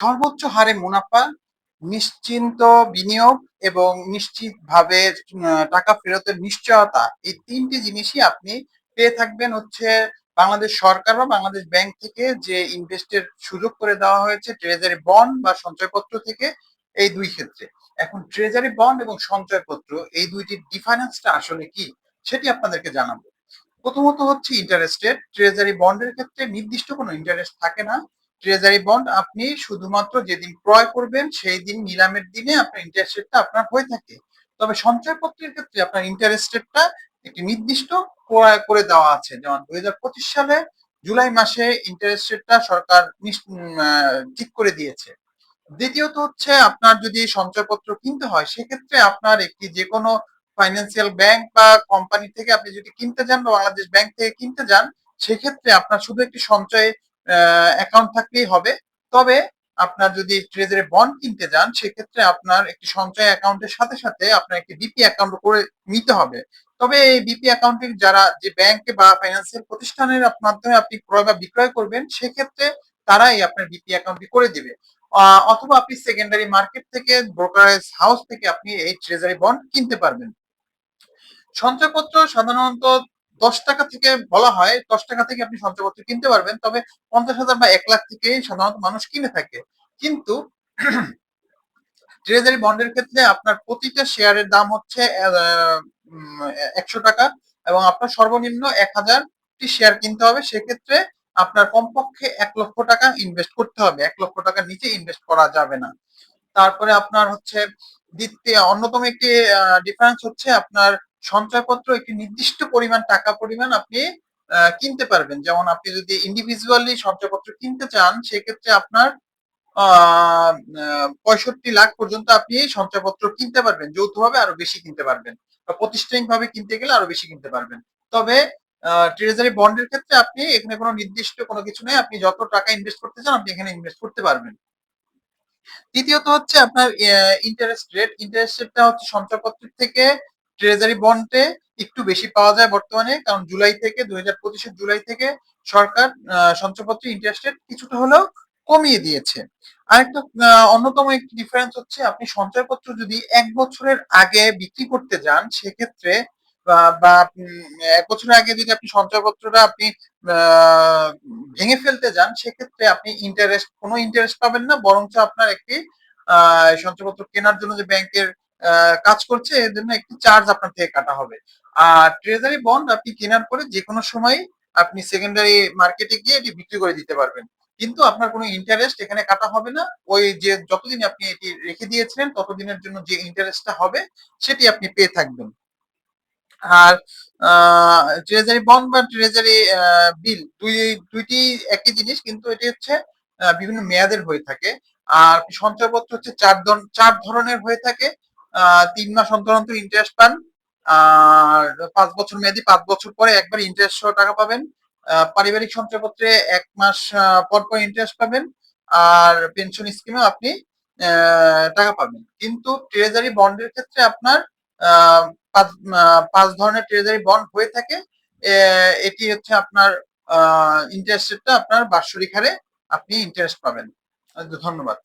সর্বোচ্চ হারে মুনাফা, নিশ্চিন্ত বিনিয়োগ এবং নিশ্চিতভাবে টাকা ফেরতের নিশ্চয়তা এই তিনটি জিনিসই আপনি পেয়ে থাকবেন হচ্ছে বাংলাদেশ সরকার বা বাংলাদেশ ব্যাংক থেকে যে ইনভেস্টের সুযোগ করে দেওয়া হয়েছে ট্রেজারি বন্ড বা সঞ্চয়পত্র থেকে এই দুই ক্ষেত্রে। এখন ট্রেজারি বন্ড এবং সঞ্চয়পত্র এই দুইটির ডিফারেন্সটা আসলে কি সেটি আপনাদেরকে জানাব। প্রথমত হচ্ছে ইন্টারেস্ট রেট ট্রেজারি বন্ডের ক্ষেত্রে নির্দিষ্ট কোনো ইন্টারেস্ট থাকে না। ট্রেজারি বন্ড আপনি শুধুমাত্র যেদিন ক্রয় করবেন, সেই দিন নিলামের দিনে আপনার ইন্টারেস্ট রেটটা আপনার হয়ে থাকে। তবে সঞ্চয়পত্রের ক্ষেত্রে আপনার ইন্টারেস্ট রেটটা একটি নির্দিষ্ট ক্রয় করে দেওয়া আছে। যেমন দুই সালে জুলাই মাসে ইন্টারেস্ট রেটটা সরকার ঠিক করে দিয়েছে। দ্বিতীয়ত হচ্ছে আপনার যদি সঞ্চয়পত্র কিনতে হয়, সেক্ষেত্রে আপনার একটি যে কোনো ফাইন্যান্সিয়াল ব্যাংক বা কোম্পানি থেকে আপনি যদি কিনতে যান বা বাংলাদেশ ব্যাংক থেকে কিনতে যান, সেক্ষেত্রে আপনার শুধু একটি সঞ্চয় অ্যাকাউন্ট থাকলেই হবে। তবে আপনার যদি ট্রেজারি বন্ড কিনতে যান, সেক্ষেত্রে আপনার একটি সঞ্চয় অ্যাকাউন্টের সাথে সাথে আপনার একটি বিপি অ্যাকাউন্ট করে নিতে হবে। তবে এই বিপি অ্যাকাউন্টিং যারা যে ব্যাংকে বা ফাইন্যান্সিয়াল প্রতিষ্ঠানের মাধ্যমে আপনি ক্রয় বা বিক্রয় করবেন, সেক্ষেত্রে তারাই আপনার বিপি অ্যাকাউন্টটি করে দিবে। অথবা আপনি সেকেন্ডারি মার্কেট থেকে ব্রোকারেজ হাউস থেকে আপনি এই ট্রেজারি বন্ড কিনতে পারবেন। সঞ্চয়পত্র সাধারণত দশ টাকা থেকে বলা হয়, দশ টাকা থেকে আপনি সঞ্চয়পত্র কিনতে পারবেন, তবে পঞ্চাশ হাজার বা এক লাখ থেকে সাধারণত মানুষ কিনে থাকে। কিন্তু ট্রেজারি বন্ডের ক্ষেত্রে আপনার প্রতিটা শেয়ারের দাম হচ্ছে একশো টাকা এবং আপনার সর্বনিম্ন এক হাজারটি শেয়ার কিনতে হবে। সেক্ষেত্রে আপনার কমপক্ষে এক লক্ষ টাকা ইনভেস্ট করতে হবে। এক লক্ষ টাকার নিচে ইনভেস্ট করা যাবে না। তারপরে আপনার হচ্ছে দ্বিতীয়, অন্যতম একটি ডিফারেন্স হচ্ছে আপনার সঞ্চয়পত্র একটি নির্দিষ্ট পরিমাণ টাকা পরিমাণ আপনি কিনতে পারবেন। যেমন আপনি যদি ইন্ডিভিজুয়ালি সঞ্চয়পত্র কিনতে চান, সেক্ষেত্রে আপনার পঁয়ষট্টি লাখ পর্যন্ত আপনি সঞ্চয়পত্র কিনতে পারবেন। যৌথভাবে আরও বেশি কিনতে পারবেন। বা প্রতিষ্ঠানিকভাবে কিনতে গেলে আরও বেশি কিনতে পারবেন। তবে ট্রেজারি বন্ডের ক্ষেত্রে আপনি এখানে কোনো নির্দিষ্ট কোনো কিছু নেই। আপনি যত টাকা ইনভেস্ট করতে চান, আপনি এখানে ইনভেস্ট করতে পারবেন। তৃতীয়ত হচ্ছে আপনার ইন্টারেস্ট রেট ইন্টারেস্ট রেটটা হচ্ছে সঞ্চয়পত্রের থেকে ট্রেজারি বন্ডে একটু বেশি পাওয়া যায় বর্তমানে কারণ জুলাই থেকে দুই হাজার জুলাই থেকে সরকার আহ, সঞ্চয়পত্রের ইন্টারেস্ট রেট কিছুটা হলেও কমিয়ে দিয়েছে। আরেকটা অন্যতম একটি ডিফারেন্স হচ্ছে আপনি সঞ্চয়পত্র যদি এক বছরের আগে বিক্রি করতে যান সেক্ষেত্রে বা- এক বছরের আগে যদি আপনি সঞ্চয়পত্রটা আপনি ভেঙে ফেলতে যান সেক্ষেত্রে আপনি ইন্টারেস্ট কোনো ইন্টারেস্ট পাবেন না বরঞ্চ আপনার একটি আহ, সঞ্চয়পত্র কেনার জন্য যে ব্যাংকের কাজ করছে, এর জন্য একটি চার্জ আপনার থেকে কাটা হবে। আর ট্রেজারি বন্ড আপনি কেনার পরে যে কোনো সময় আপনি সেকেন্ডারি মার্কেটে গিয়ে এটি বিক্রি করে দিতে পারবেন। কিন্তু আপনার কোনো ইন্টারেস্ট এখানে কাটা হবে না। ওই যে যতদিন আপনি এটি রেখে দিয়েছিলেন, ততদিনের জন্য যে ইন্টারেস্টটা হবে, সেটি আপনি পেয়ে থাকবেন। আর ট্রেজারি বন্ড বা ট্রেজারি বিল দুই, দুইটি একই জিনিস, কিন্তু এটি হচ্ছে বিভিন্ন মেয়াদের হয়ে থাকে। আর সঞ্চয়পত্র হচ্ছে চার চার ধরনের হয়ে থাকে। তিন মাস অন্তর অন্তর ইন্টারেস্ট পান। আর পাঁচ বছর মেয়াদি, পাঁচ বছর পরে একবার ইন্টারেস্ট টাকা পাবেন। পারিবারিক সঞ্চয়পত্রে এক মাস পর পর ইন্টারেস্ট পাবেন। আর পেনশন স্কিমেও আপনি টাকা পাবেন। কিন্তু ট্রেজারি বন্ডের ক্ষেত্রে আপনার পাঁচ ধরনের ট্রেজারি বন্ড হয়ে থাকে। এটি হচ্ছে আপনার ইন্টারেস্ট রেটটা আপনার বাৎসরিক হারে আপনি ইন্টারেস্ট পাবেন। ধন্যবাদ।